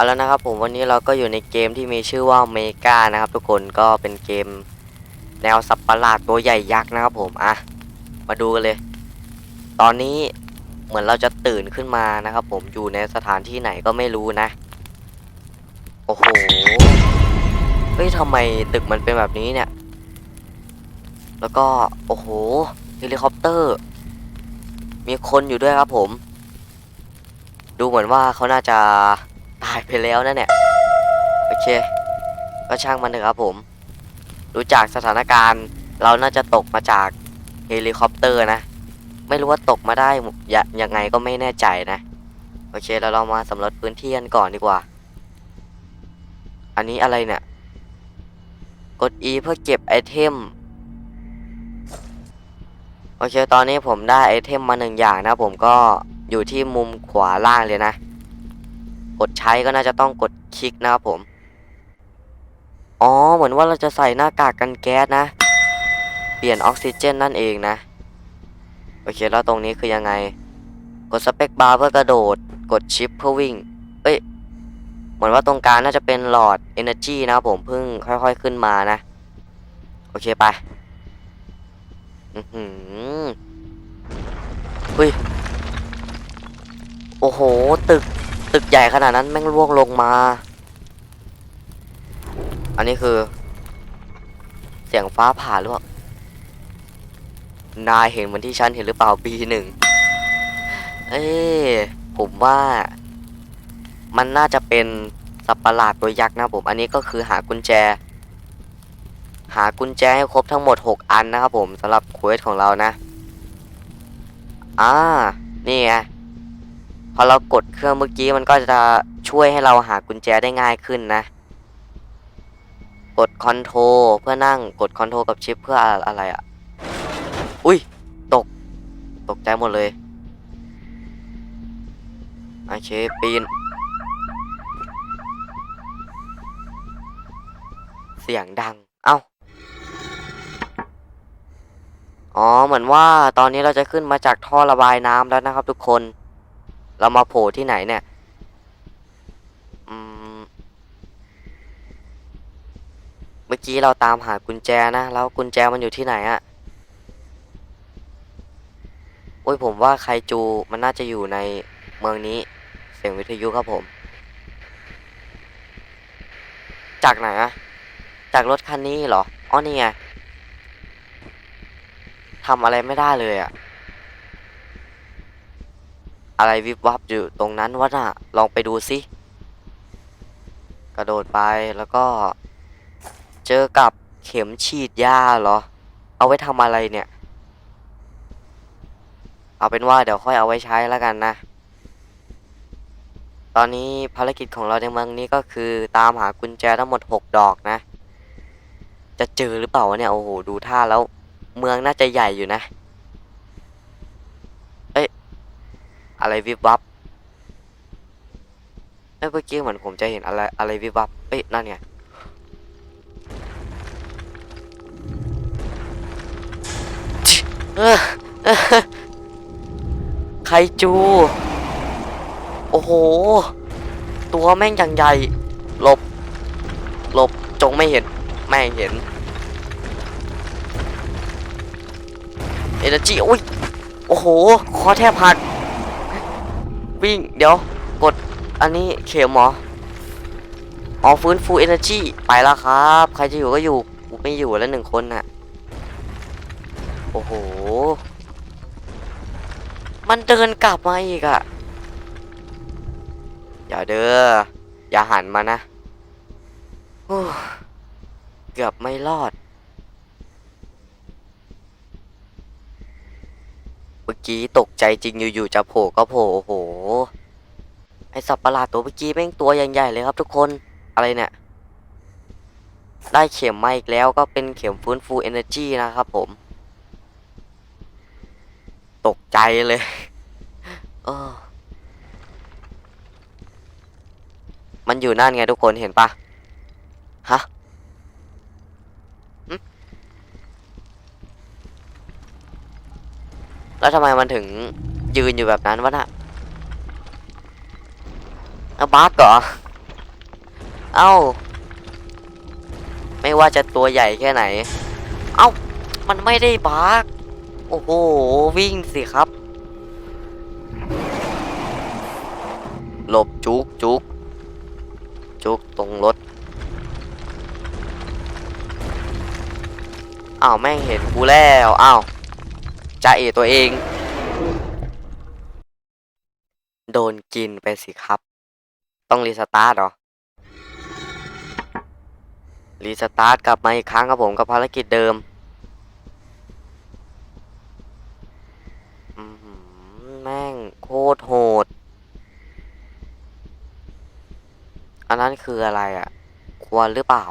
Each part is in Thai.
เอาแล้วนะครับผมวันนี้เราก็อยู่ในเกมที่มีชื่อว่าเมกานะครับทุกคนก็เป็นเกมแนวสับประหลาดตัวใหญ่ยักษ์นะครับผมอะมาดูกันเลย ตอนนี้เหมือนเราจะตื่นขึ้นมานะครับ ผมอยู่ในสถานที่ไหนก็ไม่รู้นะ โอ้โหเฮ้ยทำไมตึกมันเป็นแบบนี้เนี่ย แล้วก็โอ้โหเฮลิคอปเตอร์ มีคนอยู่ด้วยครับผม ดูเหมือนว่าเขาน่าจะ ตายไปแล้วนะเนี่ย โอเค ก็ช่างมันเถอะครับผมดูจากสถานการณ์ เราน่าจะตกมาจากเฮลิคอปเตอร์นะ ไม่รู้ว่าตกมาได้ยังไงก็ไม่แน่ใจนะ โอเคแล้วเรามาสำรวจพื้นที่กันก่อนดีกว่า อันนี้อะไรเนี่ย กด E เพื่อเก็บไอเทม โอเค ตอนนี้ผมได้ไอเทมมาหนึ่งอย่างนะ ผมก็อยู่ที่มุมขวาล่างเลยนะ กดใช้ก็น่าจะต้องกดคลิกนะครับผม อ๋อ เหมือนว่าเราจะใส่หน้ากากกันแก๊สนะ เปลี่ยนออกซิเจนนั่นเองนะ โอเค แล้วตรงนี้คือยังไง กดสเปคบาร์เพื่อกระโดด กดชิปเพื่อวิ่ง เอ้ย เหมือนว่าตรงกลางน่าจะเป็นหลอด Energy นะครับผม เพิ่งค่อย ๆขึ้นมานะ โอเคไป อือหือเฮ้ยโอ้โห ตึก ตึกใหญ่ขนาดนั้นแม่งร่วงลงมา อันนี้คือ เสียงฟ้าผ่าหรือเปล่านายเห็นเหมือนที่ฉันเห็นหรือเปล่าปีหนึ่ง เอ้ยผมว่า มันน่าจะเป็นสัตว์ประหลาดตัวยักษ์นะผม อันนี้ก็คือหากุญแจ หากุญแจให้ครบทั้งหมด 6 อันนะครับผมสำหรับเควสของเรานะ อ่า นี่ไง อเรากดเครื่องเมื่อกี้มันก็จะช่วยให้เราหากุญแจได้ง่ายขึ้นนะ กดคอนโทรเพื่อนั่งกดคอนโทรกับชิปเพื่ออะไรอะอุ้ยตก ตกใจหมดเลยโอเคปีน เสียงดัง เอ้าอ๋อเหมือนว่าตอนนี้เราจะขึ้นมาจากท่อระบายน้ำแล้วนะครับทุกคน เรามาโผล่ที่ไหนเนี่ยเมื่อกี้เราตามหากุญแจนะ แล้วกุญแจมันอยู่ที่ไหนอะโอ้ยผมว่าไคจูมันน่าจะอยู่ในเมืองนี้ เสียงวิทยุครับผม จากไหนอะจากรถคันนี้เหรอ อ๋อนี่ไงทำอะไรไม่ได้เลยอะ อะไรวิบวับอยู่ตรงนั้นวะน่ะ ลองไปดูสิ กระโดดไปแล้วก็ เจอกับเข็มฉีดยาเหรอ เอาไว้ทำอะไรเนี่ย เอาเป็นว่าเดี๋ยวค่อยเอาไว้ใช้แล้วกันนะ ตอนนี้ภารกิจของเราในเมืองนี้ก็คือตามหากุญแจทั้งหมด 6 ดอกนะ จะเจอหรือเปล่าวะเนี่ย โอ้โห ดูท่าแล้ว เมืองน่าจะใหญ่อยู่นะ เอ้ย อะไรวิบวับเมื่อกี้เหมือนผมจะเห็นอะไรอะไรวิบวับเอ้ยนั่นไงเออเออไคจู โอ้โห ตัวแม่งอย่างใหญ่ หลบ หลบ จงไม่เห็น แม่งเห็น เอเนจีอุ้ย โอ้โห คอแทบหัก วิ่งเดี๋ยวกดอันนี้เข็มหรออ๋อฟื้นฟูเอเนจีไปแล้วครับ ใครจะอยู่ก็อยู่กูไม่อยู่แล้วหนึ่งคนน่ะ โอ้โห มันเดินกลับมาอีกอะอย่าเด้ออย่าหันมานะเกือบไม่รอด มื่อกี้ตกใจจริงอยู่ๆจะโผล่ก็โผล่โอ้โห ไอสัตว์ประหลาดตัวเมื่อกี้แม่งตัวใหญ่ๆเลยครับทุกคนอะไรเนี่ยได้เข็มมาอีกแล้วก็เป็นเข็มฟื้นฟูเอเนอร์จีนะครับผม ตกใจเลยเออมันอยู่นั่นไงทุกคนเห็นปะฮะ แล้วทำไมมันถึงยืนอยู่แบบนั้นวะน่ะเอาบักเหรอเอ้า ไม่ว่าจะตัวใหญ่แค่ไหน เอ้า มันไม่ได้บาร์กโอ้โห วิ่งสิครับ หลบจุกจุกจุกตรงรถอ้าวแม่งเห็นกูแล้วอ้าว จ่าเอตัวเอง โดนกินไปสิครับ ต้องรีสตาร์ทเหรอ รีสตาร์ทกลับมาอีกครั้งครับผมกับภารกิจเดิมแม่งโคตรโหด อันนั้นคืออะไรอะ่ะ ควรหรือเปล่า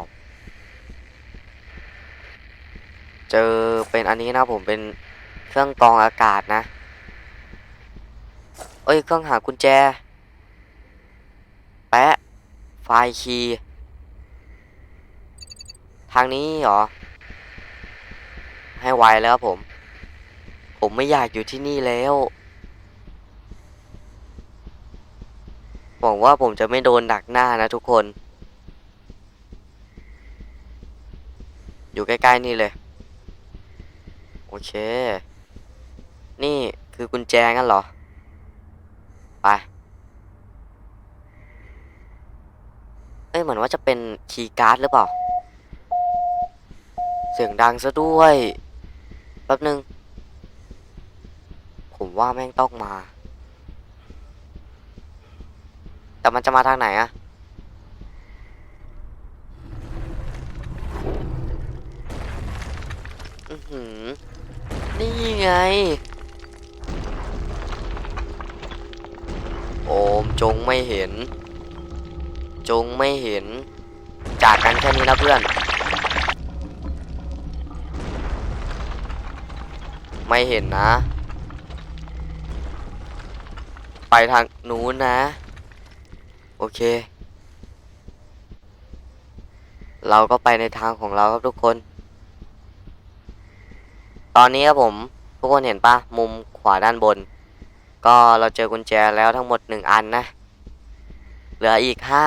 เจอเป็นอันนี้นะผมเป็น เครื่องกรองอากาศนะเอ้ย เครื่องหากุญแจ แปะ ไฟคีย์ ทางนี้เหรอ ให้ไวแล้วครับผม ผมไม่อยากอยู่ที่นี่แล้วหวังว่าผมจะไม่โดนดักหน้านะทุกคน อยู่ใกล้ ๆ นี่เลย โอเค นี่คือกุญแจงั้นเหรอ ไป เอ้ยเหมือนว่าจะเป็นคีย์การ์ดหรือเปล่า เสียงดังซะด้วย แป๊บนึง ผมว่าแม่งต้องมา แต่มันจะมาทางไหนอะอือหือนี่ไง จงไม่เห็น จงไม่เห็น จากกันแค่นี้นะเพื่อน ไม่เห็นนะ ไปทางนู้นนะ โอเค เราก็ไปในทางของเราครับทุกคน ตอนนี้ครับผม ทุกคนเห็นปะมุมขวาด้านบน ก็เราเจอกุญแจแล้วทั้งหมดหนึ่งอันนะ เหลืออีกห้า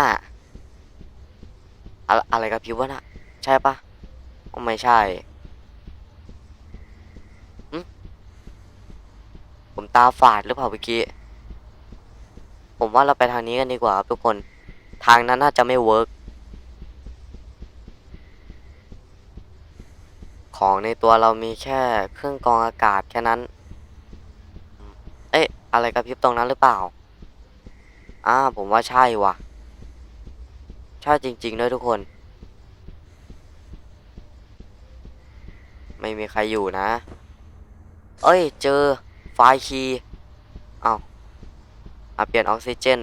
อะอะไรกับพิววะนะใช่ปะไม่ใช่ผมตาฝาดหรือเปล่าเมื่อกี้ ผมว่าเราไปทางนี้กันดีกว่าทุกคน ทางนั้นน่าจะไม่เวิร์กของในตัวเรามีแค่เครื่องกรองอากาศแค่นั้น อะไรกระพริบตรงนั้นหรือเปล่า อ่า ผมว่าใช่ว่ะ ใช่จริงๆด้วยทุกคน ไม่มีใครอยู่นะ เอ้ย เจอ ไฟคีย์อ้าวอะเปลี่ยนออกซิเจน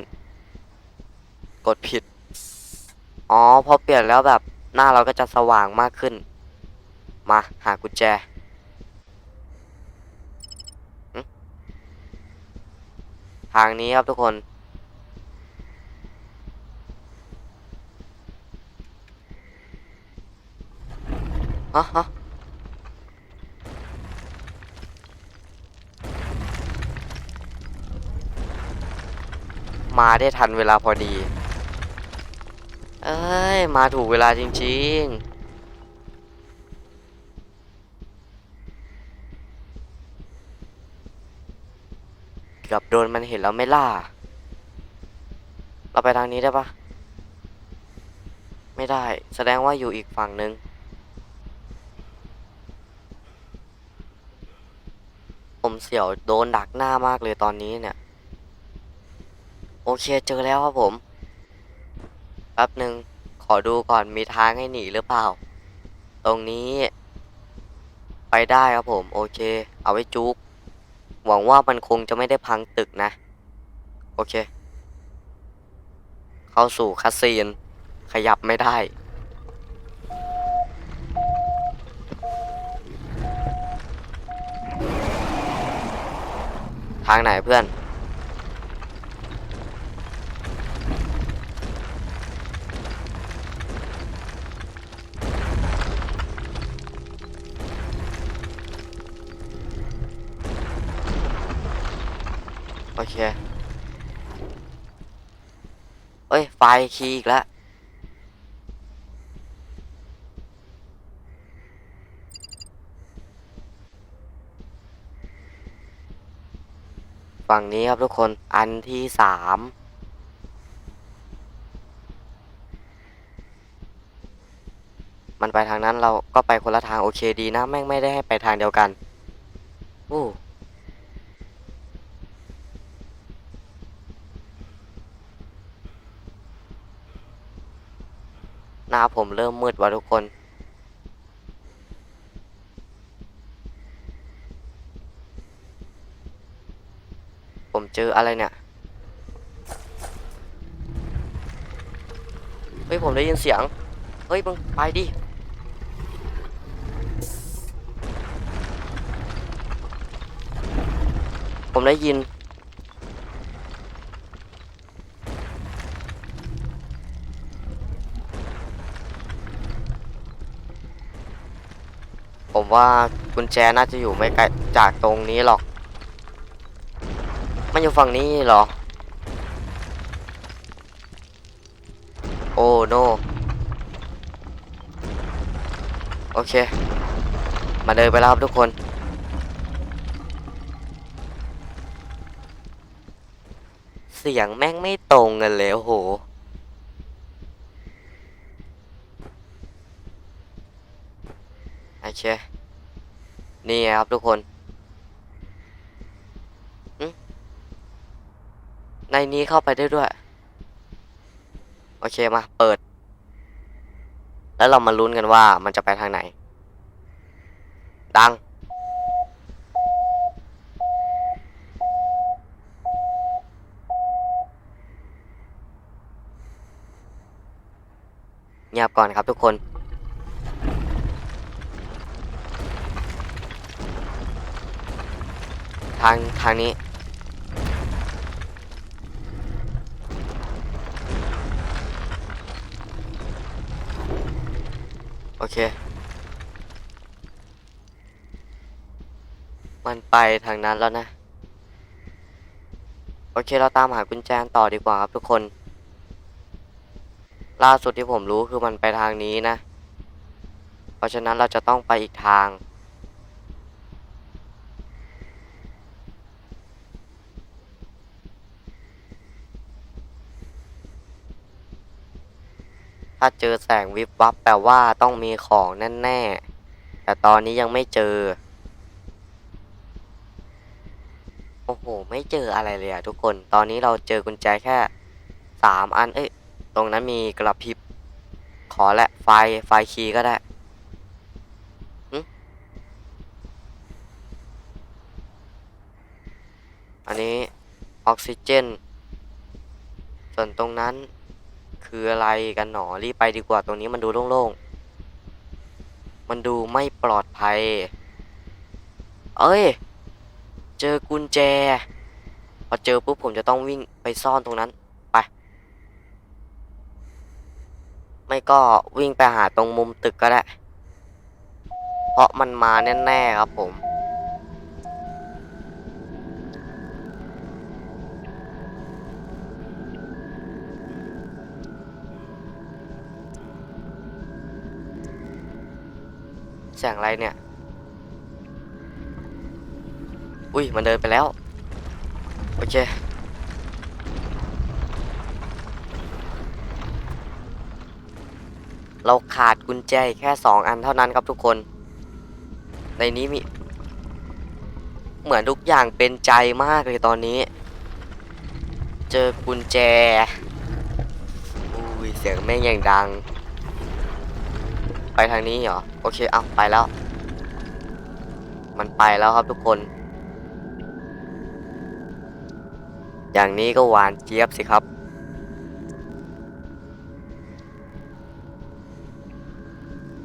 กดผิด อ๋อ พอเปลี่ยนแล้วแบบหน้าเราก็จะสว่างมากขึ้น มา หากุญแจหึทางนี้ครับทุกคน ฮะฮะมาได้ทันเวลาพอดี เอ้ย มาถูกเวลาจริง ๆ กือบโดนมันเห็นแล้วไม่ล่า เราไปทางนี้ได้ปะไม่ได้ แสดงว่าอยู่อีกฝั่งนึง ผมเสียวโดนดักหน้ามากเลยตอนนี้เนี่ย โอเคเจอแล้วครับผม แป๊บหนึ่งขอดูก่อนมีทางให้หนีหรือเปล่า ตรงนี้ ไปได้ครับผม โอเค เอาไว้จุก หวังว่ามันคงจะไม่ได้พังตึกนะ โอเค เข้าสู่คัสซีน ขยับไม่ได้ ทางไหนเพื่อน ไปคีอีกแล้วฝั่งนี้ครับทุกคนอันที่สามมันไปทางนั้นเราก็ไปคนละทางโอเคดีนะ แม่งไม่ได้ให้ไปทางเดียวกันอู้ ผมเริ่มมืดว่ะทุกคน ผมเจออะไรเนี่ยเฮ้ยผมได้ยินเสียง เฮ้ยมึงไปดิ ผมได้ยิน ว่ากุญแจน่าจะอยู่ไม่ไกลจากตรงนี้หรอก มันอยู่ฝั่งนี้หรอ โอ้โน โอเค มาเดินไปแล้วครับทุกคน เสียงแม่งไม่ตรงกันเลยโอ้โหโอเค นี่ครับทุกคน ในนี้เข้าไปได้ด้วย โอเคมา เปิด แล้วเรามาลุ้นกันว่ามันจะไปทางไหน ดัง เงียบก่อนครับทุกคน ทางทางนี้ โอเค มันไปทางนั้นแล้วนะ โอเคเราตามหากุญแจต่อดีกว่าครับทุกคน ล่าสุดที่ผมรู้คือมันไปทางนี้นะ เพราะฉะนั้นเราจะต้องไปอีกทาง ถ้าเจอแสงวิบวับแปลว่าต้องมีของแน่ๆ แต่ตอนนี้ยังไม่เจอ โอ้โห ไม่เจออะไรเลยอะทุกคน ตอนนี้เราเจอกุญแจแค่สามอัน เอ้ย ตรงนั้นมีกระพริบ ขอแหละ ไฟ ไฟคีย์ก็ได้อันนี้ออกซิเจน ส่วนตรงนั้น คืออะไรกันหนอรีบไปดีกว่าตรงนี้มันดูโล่งๆ มันดูไม่ปลอดภัย เอ้ย เจอกุญแจ พอเจอปุ๊บผมจะต้องวิ่งไปซ่อนตรงนั้น ไป ไม่ก็วิ่งไปหาตรงมุมตึกก็ได้ เพราะมันมาแน่ๆครับผม เสียงอะไรเนี่ย อุ้ยมันเดินไปแล้ว โอเค เราขาดกุญแจแค่สองอันเท่านั้นครับทุกคน ในนี้มี เหมือนทุกอย่างเป็นใจมากเลยตอนนี้ เจอกุญแจ อุ้ยเสียงแม่งอย่างดัง ไปทางนี้เหรอ โอเคเอาไปแล้ว มันไปแล้วครับทุกคน อย่างนี้ก็หวานเจี๊ยบสิครับ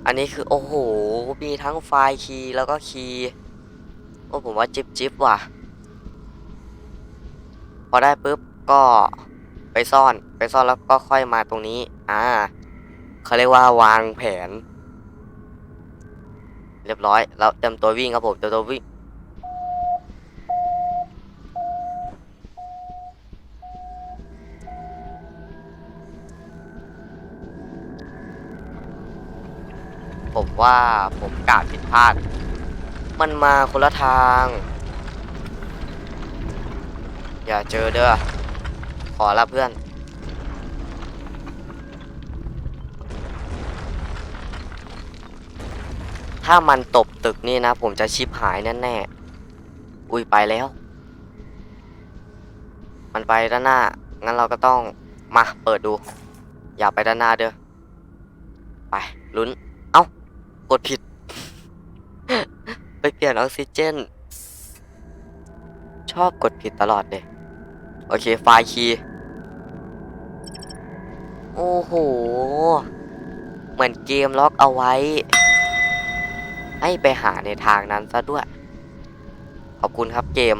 อันนี้คือโอ้โห มีทั้งไฟล์คีย์แล้วก็คีย์โอ้ผมว่าจิบจิบว่ะ พอได้ปุ๊บก็ไปซ่อนไปซ่อนแล้วก็ค่อยมาตรงนี้ อ่าเขาเรียกว่าวางแผน เรียบร้อยแล้วเต็มตัววิ่งครับผมเต็มตัววิ่งผมว่าผมกะผิดพลาด มันมาคนละทาง อย่าเจอเด้อ ขอละเพื่อน ถ้ามันตบตึกนี่นะ ผมจะชิปหายแน่ๆอุ้ยไปแล้ว มันไปด้านหน้า งั้นเราก็ต้องมาเปิดดู อย่าไปด้านหน้าเด้อ ไปลุ้น เอ้ากดผิด ไปเปลี่ยนออกซิเจน ชอบกดผิดตลอดเลย โอเค ไฟล์คีย์โอ้โห เหมือนเกมล็อกเอาไว้ ให้ไปหาในทางนั้นซะด้วย ขอบคุณครับเกม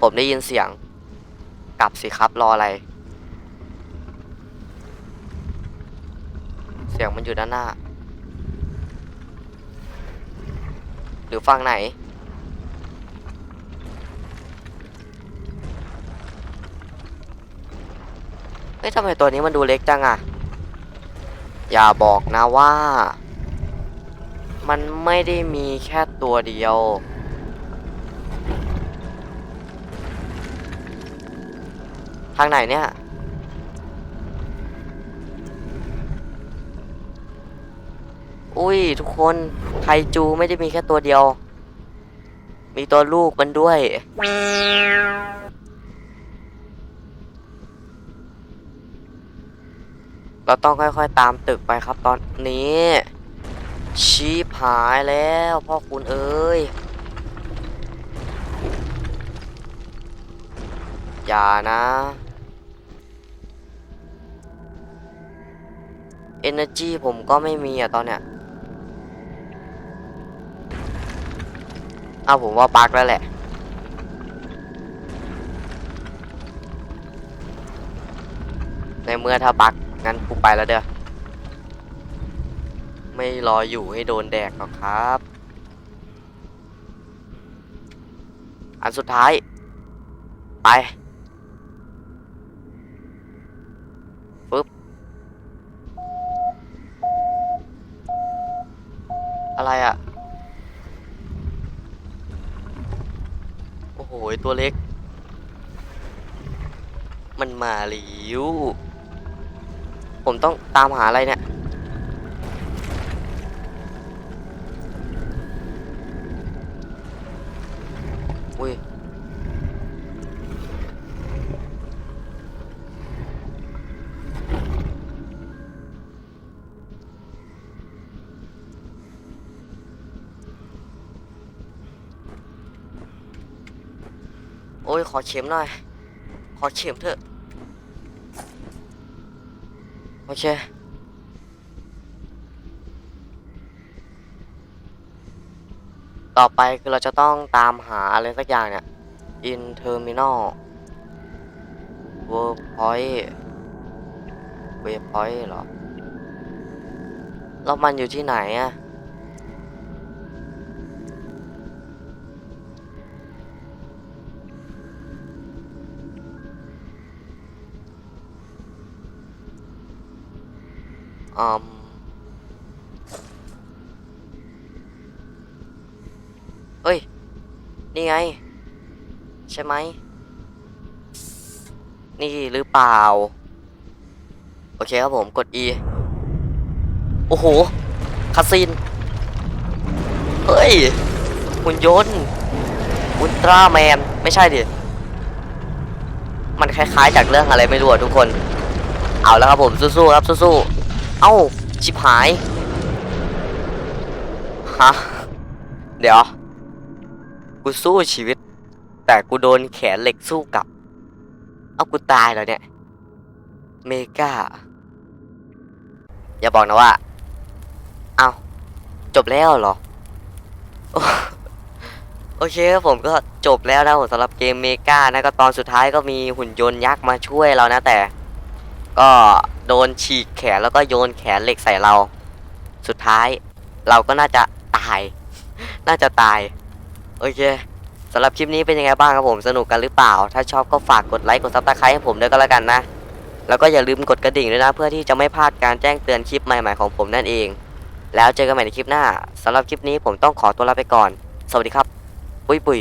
ผมได้ยินเสียง กลับสิครับรออะไร เสียงมันอยู่ด้านหน้า หรือฝั่งไหนเฮ้ยทำไมตัวนี้มันดูเล็กจังอะอย่าบอกนะว่า มันไม่ได้มีแค่ตัวเดียว ทางไหนเนี่ย อุ้ยทุกคนไคจูไม่ได้มีแค่ตัวเดียว มีตัวลูกมันด้วย เราต้องค่อยๆตามตึกไปครับตอนนี้ ชีพหายแล้วพ่อคุณเอ้ย อย่านะ Energy ผมก็ไม่มีอะตอนเนี้ยเอาผมว่าบั๊กแล้วแหละในเมื่อถ้าบั๊กงั้นกูไปแล้วเด้อ ไม่รออยู่ให้โดนแดกหรอกครับ อันสุดท้าย ไปฟึบอะไรอะ่ะ โอ้โห ตัวเล็ก มันมาหลิวผมต้องตามหาอะไรเนี่ย ขอเข็มหน่อย ขอเข็มเถอะ โอเค ต่อไปคือเราจะต้องตามหาอะไรสักอย่างเนี่ย in terminal work point way point เหรอ แล้วมันอยู่ที่ไหนอะ อืมเฮ้ย นี่ไง ใช่ไหม นี่หรือเปล่า โอเคครับผมกด E โอ้โห คาซีนเฮ้ย หุ่นยนต์ อุลตร้าแมน ไม่ใช่ดิ มันคล้ายๆจากเรื่องอะไรไม่รู้อะทุกคน เอาแล้วครับผม สู้ๆครับ สู้ๆ เอ้าชิบหายฮะเดี๋ยว กูสู้ชีวิต แต่กูโดนแขนเหล็กสู้กลับ เอากูตายแล้วเนี่ย เมกาอย่าบอกนะว่า เอาจบแล้วเหรอโอโอเคครับผมก็จบแล้วนะผมสำหรับเกมเมกานะก็ตอนสุดท้ายก็มีหุ่นยนต์ยักษ์มาช่วยเรานะแต่ ก็ โดนฉีกแขนแล้วก็โยนแขนเหล็กใส่เรา สุดท้ายเราก็น่าจะตาย น่าจะตาย โอเคสำหรับคลิปนี้เป็นยังไงบ้างครับผมสนุกกันหรือเปล่า ถ้าชอบก็ฝากกดไลค์กดซับสไครต์ให้ผมด้วยก็แล้วกันนะ แล้วก็อย่าลืมกดกระดิ่งด้วยนะ เพื่อที่จะไม่พลาดการแจ้งเตือนคลิปใหม่ๆของผมนั่นเอง แล้วเจอกันใหม่ในคลิปหน้าสำหรับคลิปนี้ผมต้องขอตัวลาไปก่อน สวัสดีครับ ปุ้ยปุย